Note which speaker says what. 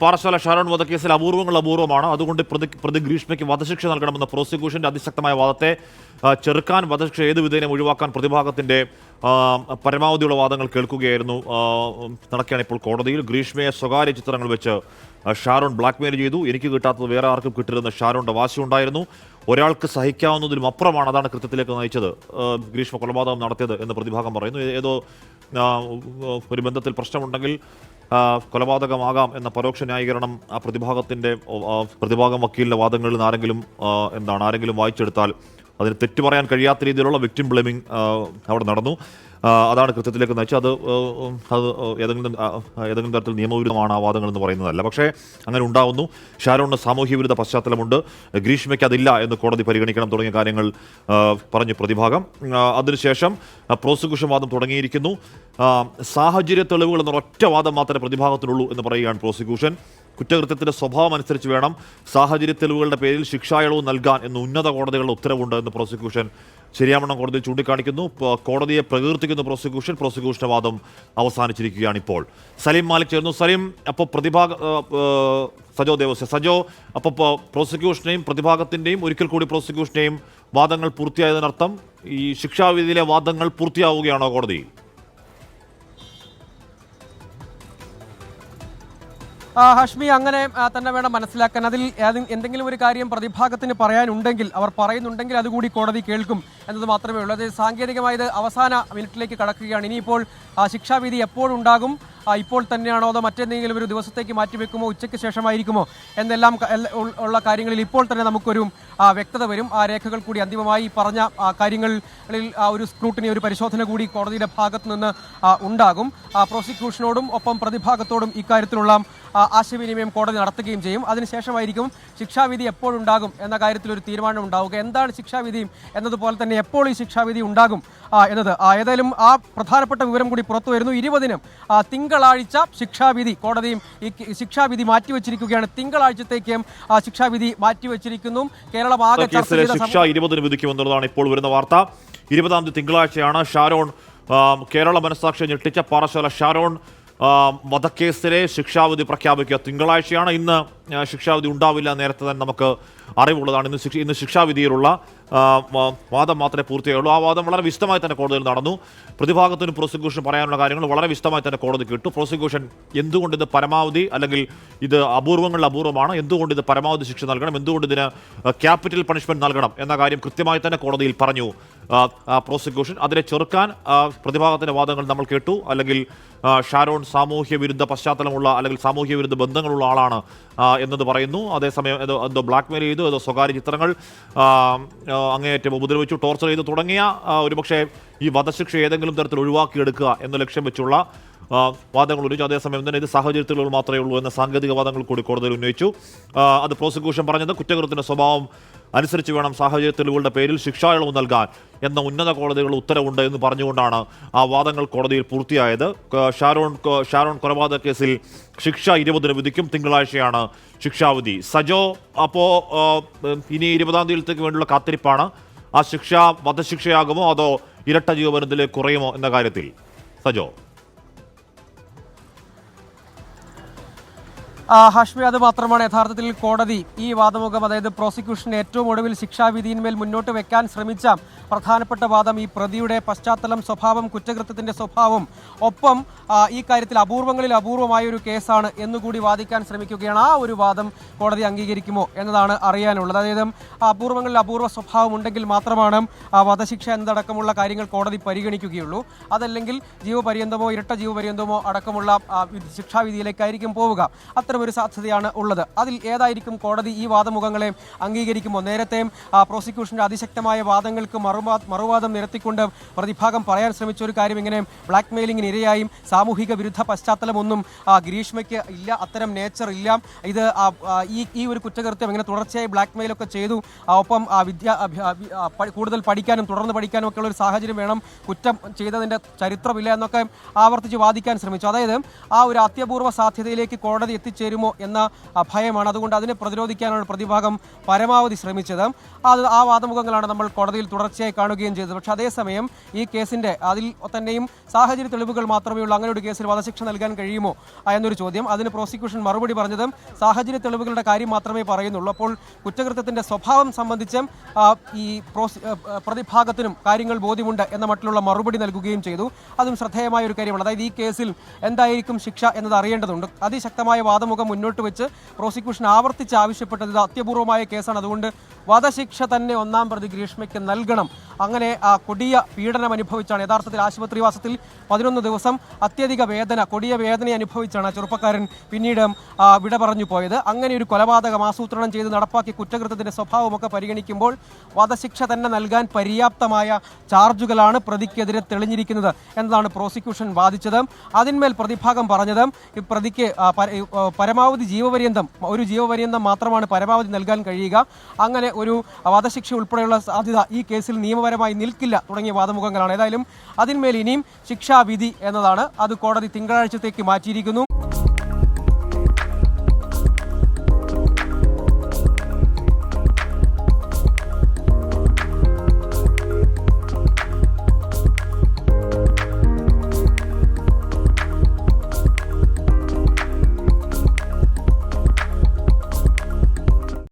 Speaker 1: പാറശാല ഷാരോൺ വധക്കേസിൽ അപൂർവങ്ങൾ അപൂർവമാണ് അതുകൊണ്ട് പ്രതി പ്രതി ഗ്രീഷ്മയ്ക്ക് വധശിക്ഷ നൽകണമെന്ന പ്രോസിക്യൂഷന്റെ അതിശക്തമായ വാദത്തെ ചെറുക്കാൻ വധശിക്ഷ ഏത് വിധേനയും ഒഴിവാക്കാൻ പ്രതിഭാഗത്തിന്റെ പരമാവധിയുള്ള വാദങ്ങൾ കേൾക്കുകയായിരുന്നു. നടക്കുകയാണ് ഇപ്പോൾ കോടതിയിൽ. ഗ്രീഷ്മയെ സ്വകാര്യ ചിത്രങ്ങൾ വെച്ച് ഷാരോൺ ബ്ലാക്ക്മെയിൽ ചെയ്തു. എനിക്ക് കിട്ടാത്തത് വേറെ ആർക്കും കിട്ടരുതെന്ന് ഷാരോണിന്റെ വാശിയുണ്ടായിരുന്നു ഒരാൾക്ക് സഹിക്കാവുന്നതിലും അപ്പുറമാണ് അതാണ് കൃത്യത്തിലേക്ക് നയിച്ചത് ഗ്രീഷ്മ കൊലപാതകം നടത്തിയത് എന്ന് പ്രതിഭാഗം പറയുന്നു. ഏതോ ഒരു ബന്ധത്തിൽ പ്രശ്നമുണ്ടെങ്കിൽ കൊലപാതകമാകാം എന്ന പരോക്ഷ ന്യായീകരണം ആ പ്രതിഭാഗത്തിന്റെ പ്രതിഭാഗം വക്കീലിന്റെ വാദങ്ങളിൽ നിന്ന് ആരെങ്കിലും എന്താണ് ആരെങ്കിലും വായിച്ചെടുത്താൽ അതിന് തെറ്റു പറയാൻ കഴിയാത്ത രീതിയിലുള്ള വിക്ടിം ബ്ലെമിംഗ് അവിടെ നടന്നു. അതാണ് കൃത്യത്തിലേക്ക് നയിച്ചത് അത് അത് ഏതെങ്കിലും ഏതെങ്കിലും തരത്തിൽ നിയമവിരുദ്ധമാണ് ആ വാദങ്ങൾ എന്ന് പറയുന്നതല്ല. പക്ഷേ അങ്ങനെ ഉണ്ടാവുന്നു. ഷാരോണിന് സാമൂഹ്യ വിരുദ്ധ പശ്ചാത്തലമുണ്ട്. ഗ്രീഷ്മയ്ക്ക് അതില്ല എന്ന് കോടതി പരിഗണിക്കണം തുടങ്ങിയ കാര്യങ്ങൾ പറഞ്ഞു പ്രതിഭാഗം. അതിനുശേഷം പ്രോസിക്യൂഷൻ വാദം തുടങ്ങിയിരിക്കുന്നു. സാഹചര്യ തെളിവുകൾ എന്ന ഒറ്റ വാദം മാത്രമേ പ്രതിഭാഗത്തിനുള്ളൂ എന്ന് പറയുകയാണ് പ്രോസിക്യൂഷൻ. കുറ്റകൃത്യത്തിന്റെ സ്വഭാവം അനുസരിച്ച് വേണം സാഹചര്യ തെളിവുകളുടെ പേരിൽ ശിക്ഷായളവ് നൽകാൻ എന്ന് ഉന്നത കോടതികളുടെ ഉത്തരവുണ്ട് എന്ന് പ്രോസിക്യൂഷൻ ശരിയാവണ്ണം കോടതി ചൂണ്ടിക്കാണിക്കുന്നു. കോടതിയെ പ്രകീർത്തിക്കുന്ന പ്രോസിക്യൂഷൻ പ്രോസിക്യൂഷന്റെ വാദം അവസാനിച്ചിരിക്കുകയാണ് ഇപ്പോൾ സലീം മാലിക് ചേർന്നു സലീം അപ്പോൾ പ്രതിഭാഗ സജോ ദേവസ്യ. സജോ അപ്പോൾ പ്രോസിക്യൂഷനെയും പ്രതിഭാഗത്തിന്റെയും ഒരിക്കൽ കൂടി പ്രോസിക്യൂഷനെയും വാദങ്ങൾ പൂർത്തിയായതിനർത്ഥം ഈ ശിക്ഷാവിധിയിലെ വാദങ്ങൾ പൂർത്തിയാവുകയാണോ കോടതിയിൽ
Speaker 2: ഹഷ്മി അങ്ങനെ തന്നെ വേണം മനസ്സിലാക്കാൻ. അതിൽ എന്തെങ്കിലും ഒരു കാര്യം പ്രതിഭാഗത്തിന് പറയാനുണ്ടെങ്കിൽ അവർ പറയുന്നുണ്ടെങ്കിൽ അതുകൂടി കോടതി കേൾക്കും എന്നത് മാത്രമേ ഉള്ളൂ. അത് സാങ്കേതികമായത് അവസാന മിനിറ്റിലേക്ക് കടക്കുകയാണ്. ഇനിയിപ്പോൾ ശിക്ഷാവിധി എപ്പോഴുണ്ടാകും? ഇപ്പോൾ തന്നെയാണോ അതോ മറ്റെന്തെങ്കിലും ഒരു ദിവസത്തേക്ക് മാറ്റിവെക്കുമോ ഉച്ചയ്ക്ക് ശേഷമായിരിക്കുമോ? എന്നെല്ലാം ഉള്ള കാര്യങ്ങളിൽ ഇപ്പോൾ തന്നെ നമുക്കൊരു വ്യക്തത വരും. ആ രേഖകൾ കൂടി അന്തിമമായി പറഞ്ഞ കാര്യങ്ങളിൽ ഒരു സ്ക്രൂട്ടിനി ഒരു പരിശോധന കൂടി കോടതിയുടെ ഭാഗത്തു നിന്ന് ഉണ്ടാകും. പ്രോസിക്യൂഷനോടും ഒപ്പം പ്രതിഭാഗത്തോടും ഇക്കാര്യത്തിലുള്ള ആശയവിനിമയം കോടതി നടത്തുകയും ചെയ്യും. അതിനുശേഷമായിരിക്കും ശിക്ഷാവിധി എപ്പോഴുണ്ടാകും എന്ന കാര്യത്തിൽ ഒരു തീരുമാനം ഉണ്ടാവുക. എന്താണ് ശിക്ഷാവിധി എന്നതുപോലെ തന്നെ എപ്പോൾ ഈ ശിക്ഷാവിധി ഉണ്ടാകും? എന്നത് ഏതായാലും ആ പ്രധാനപ്പെട്ട വിവരം കൂടി പുറത്തു വരുന്നു. ഇരുപതിനും ആ, തിങ്കളാഴ്ച ശിക്ഷാവിധി കോടതിയും ഈ ശിക്ഷാവിധി മാറ്റിവെച്ചിരിക്കുകയാണ്. തിങ്കളാഴ്ചത്തേക്കും ആ, ശിക്ഷാവിധി മാറ്റിവെച്ചിരിക്കുന്നു. കേരളം ആകെ
Speaker 1: ശിക്ഷ ഇരുപതിന് വിധിക്കുമെന്നുള്ളതാണ് ഇപ്പോൾ വരുന്ന വാർത്ത. ഇരുപതാം തീയതി തിങ്കളാഴ്ചയാണ് ഷാരോൺ കേരള മനസ്സാക്ഷി ഞെട്ടിച്ച പാറശാല ഷാരോൺ വധക്കേസിലെ ശിക്ഷാവിധി പ്രഖ്യാപിക്കുക. തിങ്കളാഴ്ചയാണ് ഇന്ന് ശിക്ഷാവിധി ഉണ്ടാവില്ല നേരത്തെ തന്നെ നമുക്ക് അറിവുള്ളതാണ്. ഇന്ന് ശിക്ഷ ഇന്ന് ശിക്ഷാവിധിയിലുള്ള വാദം മാത്രമേ പൂർത്തിയായുള്ളൂ. ആ വാദം വളരെ വിശദമായി തന്നെ കോടതിയിൽ നടന്നു. പ്രതിഭാഗത്തിന് പ്രോസിക്യൂഷൻ പറയാനുള്ള കാര്യങ്ങൾ വളരെ വിശദമായി തന്നെ കോടതി കേട്ടു. പ്രോസിക്യൂഷൻ എന്തുകൊണ്ട് ഇത് പരമാവധി അല്ലെങ്കിൽ ഇത് അപൂർവങ്ങളിൽ അപൂർവമാണ്? എന്തുകൊണ്ട് ഇത് പരമാവധി ശിക്ഷ നൽകണം? എന്തുകൊണ്ട് ഇതിന് ക്യാപിറ്റൽ പണിഷ്മെന്റ് നൽകണം? എന്ന കാര്യം കൃത്യമായി തന്നെ കോടതിയിൽ പറഞ്ഞു. പ്രോസിക്യൂഷൻ അതിനെ ചെറുക്കാൻ പ്രതിഭാഗത്തിന്റെ വാദങ്ങൾ നമ്മൾ കേട്ടു. അല്ലെങ്കിൽ ഷാരോൺ സാമൂഹ്യ വിരുദ്ധ പശ്ചാത്തലമുള്ള അല്ലെങ്കിൽ സാമൂഹ്യ വിരുദ്ധ ബന്ധങ്ങളുള്ള ആളാണ് എന്നത് പറയുന്നു. അതേസമയം എന്തോ ബ്ലാക്ക്മെയിൽ ചെയ്തു. ഏതോ സ്വകാര്യ ചിത്രങ്ങൾ അങ്ങേയറ്റം ഉപദ്രവിച്ചു ടോർച്ചർ ചെയ്തു തുടങ്ങിയ ഒരുപക്ഷെ ഈ വധശിക്ഷ ഏതെങ്കിലും തരത്തിൽ ഒഴിവാക്കിയെടുക്കുക എന്ന ലക്ഷ്യം വെച്ചുള്ള വാദങ്ങൾ ഉന്നയിച്ചു അതേസമയം തന്നെ ഇത് സാഹചര്യത്തിലുകൾ മാത്രമേ ഉള്ളൂ എന്ന സാങ്കേതിക വാദങ്ങൾ കൂടി കോടതിയിൽ ഉന്നയിച്ചു. അത് പ്രോസിക്യൂഷൻ പറഞ്ഞത് കുറ്റകൃത്യത്തിന്റെ സ്വഭാവം അനുസരിച്ച് വേണം സാഹചര്യ തെളിവുകളുടെ പേരിൽ ശിക്ഷായിളവ് നൽകാൻ എന്ന ഉന്നത കോടതികളുടെ ഉത്തരവുണ്ട് എന്ന് പറഞ്ഞുകൊണ്ടാണ് ആ വാദങ്ങൾ കോടതിയിൽ പൂർത്തിയായത്. ഷാരോൺ ഷാരോൺ കൊലപാതക കേസിൽ ശിക്ഷ ഇരുപതിന് വിധിക്കും തിങ്കളാഴ്ചയാണ് ശിക്ഷാവിധി. സജോ അപ്പോൾ ഇനി ഇരുപതാം തീയതിയിലേക്ക് വേണ്ടിയുള്ള കാത്തിരിപ്പാണ്. ആ ശിക്ഷ വധശിക്ഷയാകുമോ അതോ ഇരട്ട ജീവബന്ധത്തിലേക്ക് കുറയുമോ എന്ന കാര്യത്തിൽ? സജോ.
Speaker 2: ഹാഷ്മി അത് മാത്രമാണ്. യഥാർത്ഥത്തിൽ കോടതി ഈ വാദമുഖം അതായത് പ്രോസിക്യൂഷൻ ഏറ്റവും ഒടുവിൽ ശിക്ഷാവിധിയിന്മേൽ മുന്നോട്ട് വെക്കാൻ ശ്രമിച്ച പ്രധാനപ്പെട്ട വാദം ഈ പ്രതിയുടെ പശ്ചാത്തലം സ്വഭാവം കുറ്റകൃത്യത്തിന്റെ സ്വഭാവം ഒപ്പം ഈ കാര്യത്തിൽ അപൂർവങ്ങളിൽ അപൂർവമായ ഒരു കേസാണ് എന്നുകൂടി വാദിക്കാൻ ശ്രമിക്കുകയാണ്. ആ ഒരു വാദം കോടതി അംഗീകരിക്കുമോ എന്നതാണ് അറിയാനുള്ളത്. അതായത് അപൂർവങ്ങളിൽ അപൂർവ സ്വഭാവം ഉണ്ടെങ്കിൽ മാത്രമാണ് വധശിക്ഷ എന്നതടക്കമുള്ള കാര്യങ്ങൾ കോടതി പരിഗണിക്കുകയുള്ളൂ. അതല്ലെങ്കിൽ ജീവപര്യന്തമോ ഇരട്ട ജീവപര്യന്തമോ അടക്കമുള്ള ശിക്ഷാവിധിയിലേക്കായിരിക്കും പോവുക. അത്തരമൊരു സാധ്യതയാണ് ഉള്ളത്. അതിൽ ഏതായിരിക്കും കോടതി ഈ വാദമുഖങ്ങളെ അംഗീകരിക്കുമോ? നേരത്തെ പ്രോസിക്യൂഷന്റെ അതിശക്തമായ വാദങ്ങൾക്ക് മറുവാ മറുവാദം നിരത്തിക്കൊണ്ട് പ്രതിഭാഗം പറയാൻ ശ്രമിച്ച ഒരു കാര്യം ഇങ്ങനെ ബ്ലാക്ക് മെയിലിംഗിന് ഇരയായും സാമൂഹിക വിരുദ്ധ പശ്ചാത്തലമൊന്നും ഗ്രീഷ്മയ്ക്ക് ഇല്ല അത്തരം നേച്ചർ ഇല്ല. ഇത് ഈ ഈ ഒരു കുറ്റകൃത്യം ഇങ്ങനെ തുടർച്ചയായി ബ്ലാക്ക് മെയിലൊക്കെ ചെയ്തു ഒപ്പം വിദ്യ കൂടുതൽ പഠിക്കാനും തുടർന്ന് പഠിക്കാനും ഒക്കെ ഉള്ള ഒരു സാഹചര്യം വേണം. കുറ്റം ചെയ്തതിന്റെ ചരിത്രമില്ല എന്നൊക്കെ ആവർത്തിച്ച് വാദിക്കാൻ ശ്രമിച്ചു. അതായത് ആ ഒരു അത്യപൂർവ സാധ്യതയിലേക്ക് കോടതി എത്തിച്ചേരും എത്തിച്ചേരുമോ എന്ന ഭയമാണ്. അതുകൊണ്ട് അതിനെ പ്രതിരോധിക്കാനാണ് പ്രതിഭാഗം പരമാവധി ശ്രമിച്ചത്. അത് ആ വാദമുഖങ്ങളാണ് നമ്മൾ കോടതിയിൽ തുടർച്ചയായി കാണുകയും ചെയ്തത്. പക്ഷേ അതേസമയം ഈ കേസിന്റെ അതിൽ തന്നെയും സാഹചര്യ തെളിവുകൾ മാത്രമേ ഉള്ളൂ. അങ്ങനെ ഒരു കേസിൽ വധശിക്ഷ നൽകാൻ കഴിയുമോ എന്നൊരു ചോദ്യം. അതിന് പ്രോസിക്യൂഷൻ മറുപടി പറഞ്ഞത് സാഹചര്യ തെളിവുകളുടെ കാര്യം മാത്രമേ പറയുന്നുള്ളൂ. അപ്പോൾ കുറ്റകൃത്യത്തിന്റെ സ്വഭാവം സംബന്ധിച്ചും ഈ പ്രതിഭാഗത്തിനും കാര്യങ്ങൾ ബോധ്യമുണ്ട് എന്ന മട്ടിലുള്ള മറുപടി നൽകുകയും ചെയ്തു. അതും ശ്രദ്ധേയമായ ഒരു കാര്യമാണ്. അതായത് ഈ കേസിൽ എന്തായിരിക്കും ശിക്ഷ എന്നത് അറിയേണ്ടതുണ്ട്. അതിശക്തമായ വാദമുഖം മുന്നോട്ട് വെച്ച് പ്രോസിക്യൂഷൻ ആവർത്തിച്ച് ആവശ്യപ്പെട്ടത് ഇത് അത്യപൂർവമായ കേസാണ്. അതുകൊണ്ട് വധശിക്ഷ തന്നെ ഒന്നാം പ്രതി ഗ്രീഷ്മയ്ക്ക് നൽകണം. അങ്ങനെ കൊടിയ പീഡനം അനുഭവിച്ചാണ് യഥാർത്ഥത്തിൽ ആശുപത്രിവാസത്തിൽ പതിനൊന്ന് ദിവസം അത്യധിക വേദന കൊടിയ വേദന അനുഭവിച്ചാണ് ചെറുപ്പക്കാരൻ പിന്നീട് വിട പറഞ്ഞു പോയത്. അങ്ങനെ ഒരു കൊലപാതകം ആസൂത്രണം ചെയ്ത് നടപ്പാക്കിയ കുറ്റകൃത്യത്തിന്റെ സ്വഭാവമൊക്കെ പരിഗണിക്കുമ്പോൾ വധശിക്ഷ തന്നെ നൽകാൻ പര്യാപ്തമായ ചാർജുകളാണ് പ്രതിക്കെതിരെ തെളിഞ്ഞിരിക്കുന്നത് എന്നതാണ് പ്രോസിക്യൂഷൻ വാദിച്ചത്. അതിന്മേൽ പ്രതിഭാഗം പറഞ്ഞത് ഈ പ്രതിക്ക് പരമാവധി ജീവപര്യന്തം ഒരു ജീവപര്യന്തം മാത്രമാണ് പരമാവധി നൽകാൻ കഴിയുക. അങ്ങനെ ഒരു വധശിക്ഷ ഉൾപ്പെടെയുള്ള സാധ്യത ഈ കേസിൽ നിയമപരമായി നിൽക്കില്ല തുടങ്ങിയ വാദമുഖങ്ങളാണ്. ഏതായാലും അതിന്മേൽ ഇനിയും ശിക്ഷാവിധി എന്നതാണ്. അത് കോടതി തിങ്കളാഴ്ചത്തേക്ക് മാറ്റിയിരിക്കുന്നു.